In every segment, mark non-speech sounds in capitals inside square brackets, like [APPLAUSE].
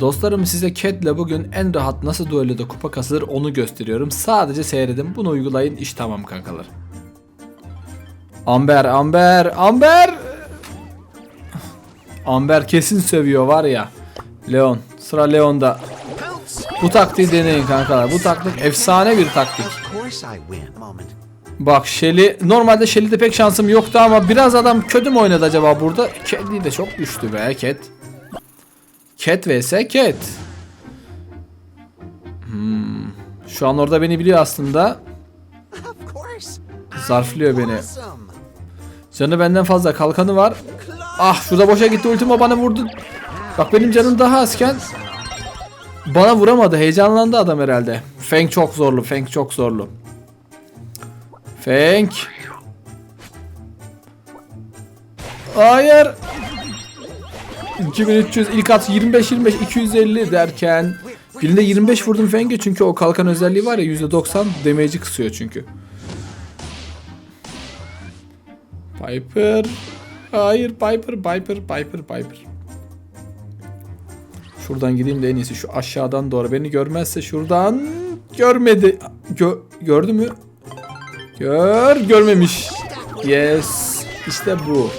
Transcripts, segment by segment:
Dostlarım size Cat'le bugün en rahat nasıl duelloda kupa kasılır onu gösteriyorum. Sadece seyredin bunu uygulayın iş tamam kankalar. Amber Amber Amber Amber kesin sövüyor var ya. Leon sıra Leon'da. Bu taktiği deneyin kankalar. Bu taktik efsane bir taktik. Bak Shelly normalde Shelly'de pek şansım yoktu ama biraz adam kötü mü oynadı acaba burada? Cat'li de çok güçlü be Cat. Cat vs Cat. Hmm. Şu an orada beni biliyor aslında. Zarflıyor beni. Canı benden fazla kalkanı var. Ah şurada boşa gitti ultimo bana vurdu. Bak benim canım daha azken bana vuramadı. Heyecanlandı adam herhalde. Feng çok zorlu. Feng çok zorlu. Feng. Hayır. 2300 ilk at 25 25 250 derken birinde 25 vurdum Feng'e çünkü o kalkan özelliği var ya %90 damage'i kısıyor çünkü. Piper. Hayır Piper, Piper, Piper, Piper. Şuradan gideyim de en iyisi şu aşağıdan doğru. Beni görmezse şuradan görmedi. Gö gördü mü? Gör, görmemiş. Yes. İşte bu.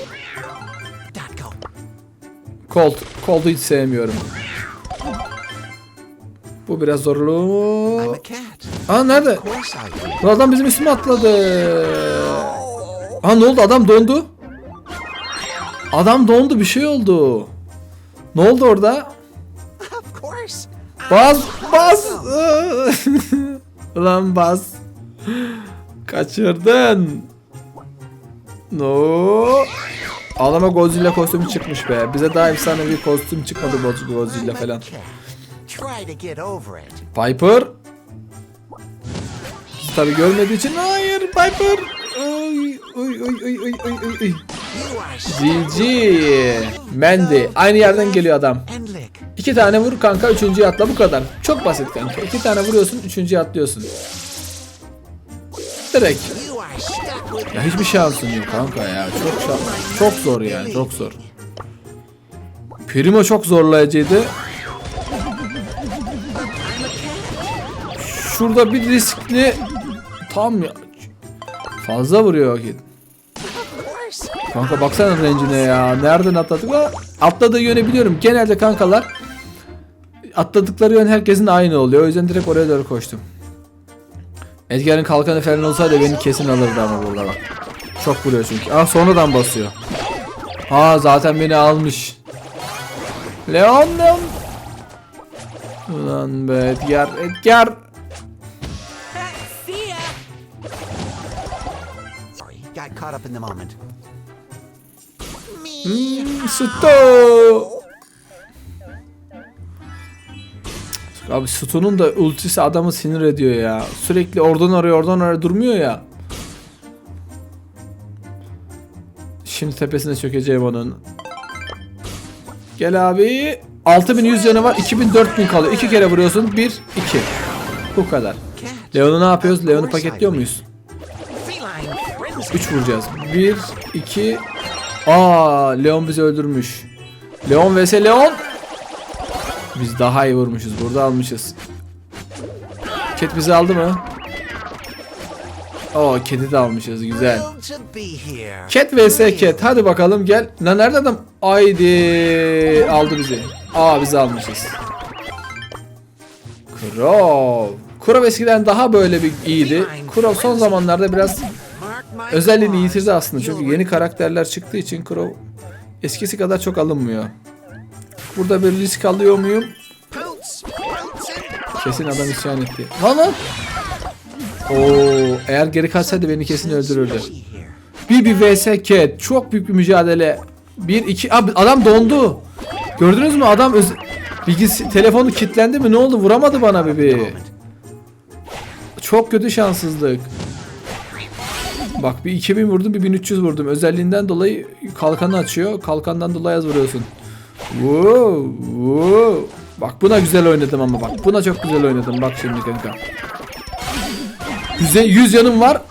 Colt. Colt'u hiç sevmiyorum. Bu biraz zorlu. Aa nerede? Bu adam bizim üstüme atladı. Ha ne oldu? Adam dondu. Adam dondu bir şey oldu. Ne oldu orada? Baz baz. [LAUGHS] Ulan baz. Kaçırdın. No. Adama Godzilla kostümü çıkmış be. Bize daha efsane bir kostüm çıkmadı bu Godzilla falan. Piper. Bizi tabi görmediği için hayır Piper. You are GG. Mandy. Aynı yerden geliyor adam. İki tane vur kanka üçüncüye atla bu kadar. Çok basit kanka. İki tane vuruyorsun üçüncüye atlıyorsun. Direkt. Ya hiçbir şansın yok kanka ya. Çok şans. Çok zor yani çok zor. Primo çok zorlayıcıydı. Şurada bir riskli tam ya. Fazla vuruyor ki. course. Kanka baksana rencine ya. Nereden atladık? Atladığı yönü biliyorum. Genelde kankalar atladıkları yön herkesin aynı oluyor. O yüzden direkt oraya doğru koştum. Edgar'ın kalkanı falan olsaydı beni kesin alırdı ama burada bak. Çok vuruyor çünkü. Aa sonradan basıyor. Ha zaten beni almış. Leon Leon. Ulan be Edgar Edgar. Got caught up in the moment. Me. Hmm, Suto. Abi Suto'nun da ultisi adamı sinir ediyor ya. Sürekli oradan oraya oradan oraya durmuyor ya. Şimdi tepesine çökeceğim onun. Gel abi. 6100 canı var. 2000 4000 kalıyor. İki kere vuruyorsun. 1 2. Bu kadar. Leon'u ne yapıyoruz? Leon'u paketliyor muyuz? Feline frenzy. 3 vuracağız. 1 2 Aa Leon bizi öldürmüş. Leon vs Leon. Biz daha iyi vurmuşuz. Burada almışız. Cat bizi aldı mı? Oo kedi de almışız. Güzel. Cat vs Cat. Hadi bakalım gel. Lan nerede adam? Haydi. Aldı bizi. Aa bizi almışız. Crow. Crow eskiden daha böyle bir iyiydi. Crow son zamanlarda biraz özelliğini yitirdi aslında. Çünkü yeni karakterler çıktığı için Crow eskisi kadar çok alınmıyor. Burada bir risk alıyor muyum? Kesin adam isyan etti. Lan lan. Oo, eğer geri kaçsaydı beni kesin öldürürdü. here. Bibi vs Cat. Çok büyük bir mücadele. 1 2 Abi adam dondu. Gördünüz mü? Adam öz bilgisi telefonu kilitlendi mi? Ne oldu? Vuramadı bana Bibi. Çok kötü şanssızlık. Bak bir 2000 vurdum bir 1300 vurdum. Özelliğinden dolayı kalkanı açıyor. Kalkandan dolayı az vuruyorsun. Wow, wow. Bak buna güzel oynadım ama bak. Buna çok güzel oynadım. Bak şimdi kanka. 100, 100 yanım var.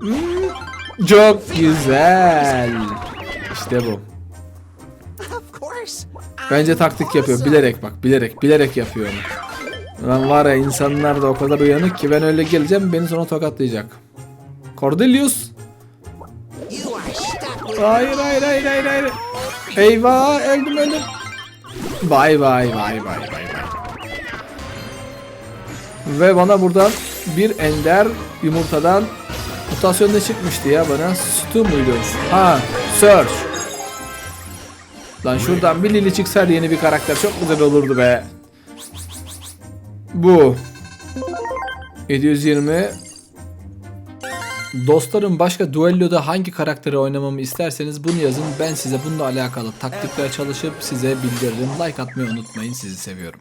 Hmm, çok güzel. İşte bu. Bence taktik yapıyor. Bilerek bak. Bilerek. Bilerek yapıyor onu. Lan var ya insanlar da o kadar uyanık ki ben öyle geleceğim beni sonra tokatlayacak. Cordelius. Hayır hayır hayır hayır hayır. Eyvah öldüm öldüm. Vay vay vay vay vay vay. Ve bana buradan bir ender yumurtadan mutasyon ne çıkmıştı ya bana? Stu muydu? Ha, Search. Lan şuradan bir Lili çıksaydı yeni bir karakter çok güzel olurdu be. Bu. 720 Dostlarım başka duelloda hangi karakteri oynamamı isterseniz bunu yazın. Ben size bununla alakalı taktikler çalışıp size bildiririm. Like atmayı unutmayın. Sizi seviyorum.